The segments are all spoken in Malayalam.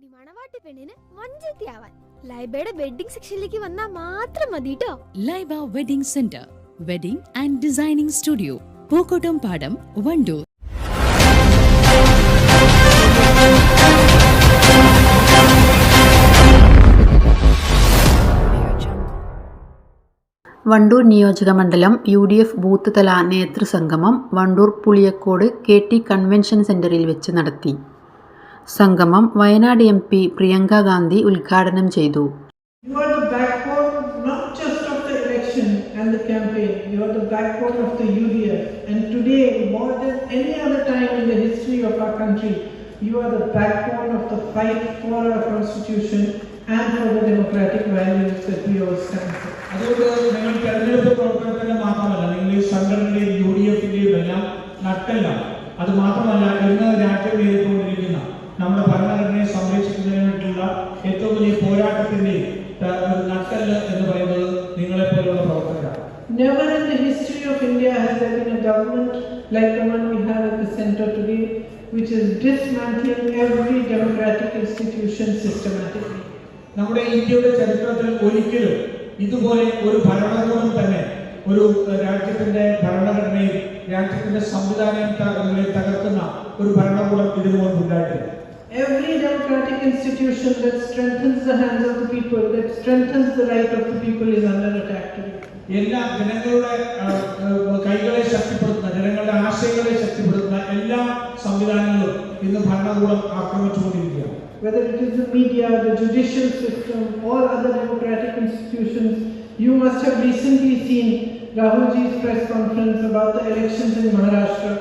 ഇനി മണവാട്ടി പെണ്ണിന് വഞ്ചത്തിയാവാൻ ലൈബയുടെ വെഡിങ് സെക്ഷനിലേക്ക് വന്നാൽ മാത്രം മതി കേട്ടോ Laiba wedding centre wedding and designing studio Pookkottumpadam Wandoor. Wandoor നിയോജകമണ്ഡലം യു ഡി എഫ് ബൂത്ത് തല നേതൃസംഗമം Wandoor Puliyakode K T convention സെന്ററിൽ വെച്ച് നടത്തി. സംഗമം വയനാട് എം പി പ്രിയങ്കാ ഗാന്ധി ഉദ്ഘാടനം ചെയ്തു. അതുകൊണ്ട് നിങ്ങൾ തെരഞ്ഞെടുപ്പ് പ്രവർത്തനത്തിന്റെ മാത്രമല്ല നിങ്ങൾ സംഘടനയിലെയും യു ഡി എഫിന്റെയും അത് മാത്രമല്ല ഇന്ന് രാജ്യം നമ്മുടെ ഭരണഘടനയെ സംരക്ഷിക്കുന്നതിന് വേണ്ടിയുള്ള ഏറ്റവും വലിയ പോരാട്ടത്തിന്റെ നട്ടൽ എന്ന് പറയുന്നത് നിങ്ങളെ പോലുള്ള പ്രവർത്തകരാണ് Never in the history of India has there been a government like the one we have at the center today, which is dismantling every democratic institution systematically. നമ്മുടെ ഇന്ത്യയുടെ ചരിത്രത്തിൽ ഒരിക്കലും ഇതുപോലെ ഒരു ഭരണകൂടം തന്നെ ഒരു രാജ്യത്തിന്റെ ഭരണഘടനയും രാജ്യത്തിന്റെ സംവിധാനവും ത- തകർക്കുന്ന ഒരു ഭരണകൂടം ഇതിനു മുൻപ് ഉണ്ടായിട്ടില്ല Every democratic institution that strengthens the hands of the people, that strengthens the right of the people is under attack today. എല്ലാ ജനങ്ങളുടെ ആ, ആ, കൈകളെ ശക്തിപ്പെടുത്തുന്ന ജനങ്ങളുടെ ആശയങ്ങളെ ശക്തിപ്പെടുത്തുന്ന എല്ലാ സംവിധാനങ്ങളും ഇന്ന് ഭരണകൂടം ആക്രമിച്ചുകൊണ്ടിരിക്കുകയാണ് Whether it is the media, the judicial system, or other democratic institutions, you must have recently seen Rahulji's press conference about the elections in Maharashtra.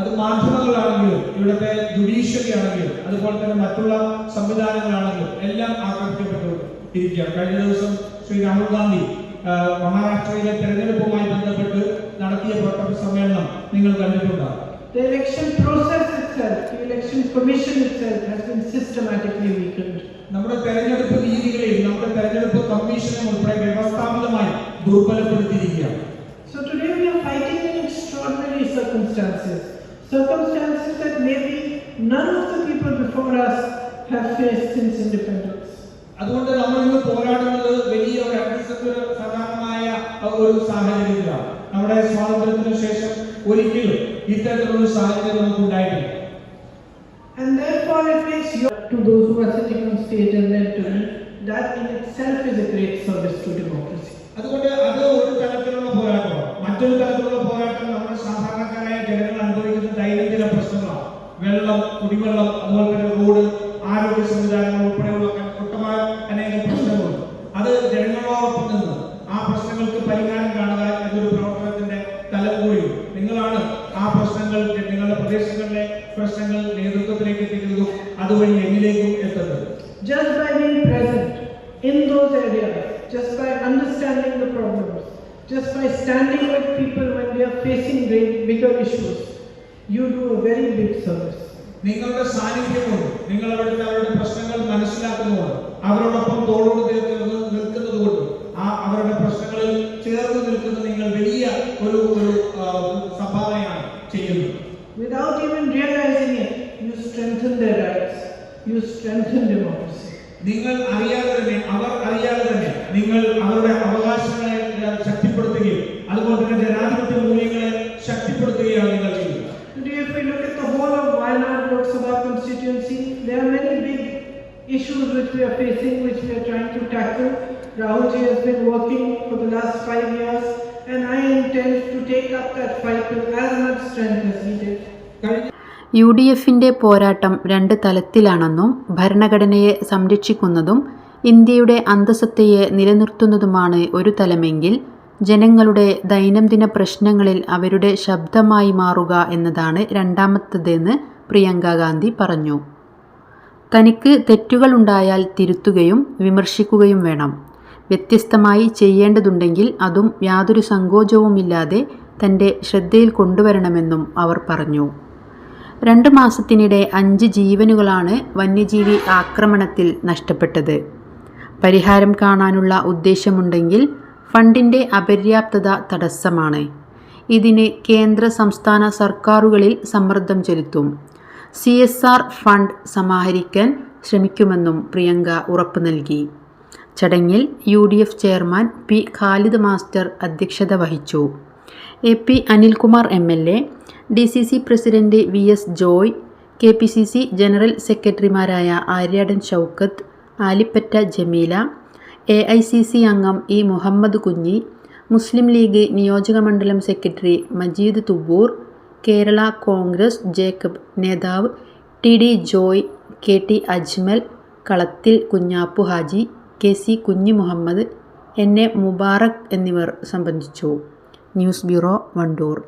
അത് മാധ്യമങ്ങളാണെങ്കിലും ഇവിടുത്തെ ജുഡീഷ്യറി ആണെങ്കിലും അതുപോലെ തന്നെ മറ്റുള്ള സംവിധാനങ്ങളാണെങ്കിലും എല്ലാം ആക്രമിക്കപ്പെട്ടു ഇരിക്കുകയാണ്. കഴിഞ്ഞ ദിവസം ശ്രീ രാഹുൽ ഗാന്ധി മഹാരാഷ്ട്രയിലെ തെരഞ്ഞെടുപ്പുമായി ബന്ധപ്പെട്ട് നടത്തിയ സമ്മേളനം നിങ്ങൾ കണ്ടിട്ടുണ്ടാകും The election process itself, the election commission itself has been systematically weakened. നമ്മുടെ തെരഞ്ഞെടുപ്പ് രീതികളിൽ നമ്മുടെ തെരഞ്ഞെടുപ്പ് കമ്മീഷനെ ഉൾപ്പെടെ വ്യവസ്ഥാപിതമായി ദുർബലപ്പെടുത്തിയിരിക്കുകയാണ്. So today we are fighting in extraordinary circumstances, circumstances that maybe none of the people before us have faced since independence. അതുകൊണ്ട് നമ്മൾ ഇന്ന് പോരാടുന്നത് വലിയ ഒരു അന്തസ്സത്തിന് സമാനമായ ഒരു സാഹചര്യത്തിലാണ് നമ്മുടെ സ്വാതന്ത്ര്യത്തിന് ശേഷം ഒരിക്കലും ഇത്തരത്തിലുള്ള ഒരു സാഹചര്യം നമുക്ക് ഉണ്ടായിട്ടില്ല And therefore it makes you to those who are sitting on stage and then to me, that in itself is a great service to democracy. അതുകൊണ്ട് അത് ഒരു തരത്തിലുള്ള പോരാട്ടമാണ് മറ്റൊരു തരത്തിലുള്ള പോരാട്ടം നമ്മുടെ സാധാരണക്കാരായ ജനങ്ങൾ അനുഭവിക്കുന്ന ദൈനംദിന പ്രശ്നങ്ങളാണ് വെള്ളം കുടിവെള്ളം അതുപോലെ തന്നെ റോഡ് ആരോഗ്യ സംവിധാനങ്ങൾ ഉൾപ്പെടെയുള്ള ഒട്ടമായ അനേകം പ്രശ്നങ്ങളുണ്ട്. അത് ജനങ്ങളോടൊപ്പം നിന്ന് ആ പ്രശ്നങ്ങൾക്ക് പരിഹാരം കാണുക എന്നൊരു പ്രവർത്തനത്തിന്റെ തലം നിങ്ങളാണ് ആ പ്രശ്നങ്ങൾ നിങ്ങളുടെ പ്രദേശങ്ങളിലെ പ്രശ്നങ്ങൾ നേതൃത്വത്തിലേക്ക് എത്തിക്കുന്നതും അതുവഴി എന്നിലേക്കും എത്തുന്നത്. Just by being present in those areas, just by understanding the problems, just by standing with people when they are facing great, bigger issues, you do a very big service. നിങ്ങളുടെ സാന്നിധ്യമുണ്ട്. നിങ്ങൾ അവിടുത്തെ അവരുടെ പ്രശ്നങ്ങൾ മനസ്സിലാക്കുന്നതുകൊണ്ട് അവരോടൊപ്പം തോളോട് ചേർന്ന് നിൽക്കുന്നത് കൊണ്ട് ആ അവരുടെ പ്രശ്നങ്ങളിൽ ചേർന്ന് നിൽക്കുന്ന നിങ്ങൾ വലിയ ഒരു ഒരു സംഭാവനയാണ് ചെയ്യുന്നത്. Without even realizing it, you strengthen their rights, you strengthen democracy. നിങ്ങൾ അറിയാതെ തന്നെ അവർ അറിയാതെ തന്നെ നിങ്ങൾ അവരുടെ അവകാശങ്ങളെ ആ, ശക്തിപ്പെടുത്തുകയും അതുപോലെ തന്നെ ജനാധിപത്യ മൂല്യങ്ങളെ ശക്തിപ്പെടുത്തുകയാണ് നിങ്ങൾ ചെയ്യുന്നത് Today, if we look at the whole of Wayanad Lok Sabha constituency, there are many big issues which we are facing, which we are trying to tackle. Rahul ji has been working for the last five years, and I intend to take up that fight with as much strength as he did. U D എഫിന്റെ പോരാട്ടം രണ്ട് തലത്തിലാണെന്നും ഭരണഘടനയെ സംരക്ഷിക്കുന്നതും ഇന്ത്യയുടെ അന്തസ്സത്തയെ നിലനിർത്തുന്നതുമാണ് ഒരു തലമെങ്കിൽ ജനങ്ങളുടെ ദൈനംദിന പ്രശ്നങ്ങളിൽ അവരുടെ ശബ്ദമായി മാറുക എന്നതാണ് രണ്ടാമത്തതെന്ന് പ്രിയങ്ക ഗാന്ധി പറഞ്ഞു തനിക്ക് തെറ്റുകളുണ്ടായാൽ തിരുത്തുകയും വിമർശിക്കുകയും വേണം. വ്യത്യസ്തമായി ചെയ്യേണ്ടതുണ്ടെങ്കിൽ അതും യാതൊരു സങ്കോചവുമില്ലാതെ തന്റെ ശ്രദ്ധയിൽ കൊണ്ടുവരണമെന്നും അവർ പറഞ്ഞു. രണ്ട് മാസത്തിനിടെ അഞ്ച് ജീവനുകളാണ് വന്യജീവി ആക്രമണത്തിൽ നഷ്ടപ്പെട്ടത്. പരിഹാരം കാണാനുള്ള ഉദ്ദേശമുണ്ടെങ്കിൽ ഫണ്ടിന്റെ അപര്യാപ്തത തടസ്സമാണ്. ഇതിന് കേന്ദ്ര സംസ്ഥാന സർക്കാരുകളിൽ സമ്മർദ്ദം ചെലുത്തും. സി എസ് ആർ ഫണ്ട് സമാഹരിക്കാൻ ശ്രമിക്കുമെന്നും പ്രിയങ്ക ഉറപ്പു നൽകി. ചടങ്ങിൽ U D F chairman P Khalid master അധ്യക്ഷത വഹിച്ചു. A P Anilkumar M L A D C C president V S Joy K P C C general സെക്രട്ടറിമാരായ Aryadan Shoukath Alippatta Jameela A I C C അംഗം ഇ മുഹമ്മദ് കുഞ്ഞി മുസ്ലിം ലീഗ് നിയോജകമണ്ഡലം സെക്രട്ടറി മജീദ് തുവ്വൂർ കേരള കോൺഗ്രസ് ജേക്കബ് നേതാവ് T D Joy K T Ajmal Kalathil Kunhappu Haji K C കുഞ്ഞു മുഹമ്മദ് എൻ എ മുബാറക് എന്നിവർ സംബന്ധിച്ചു. News bureau Wandoor.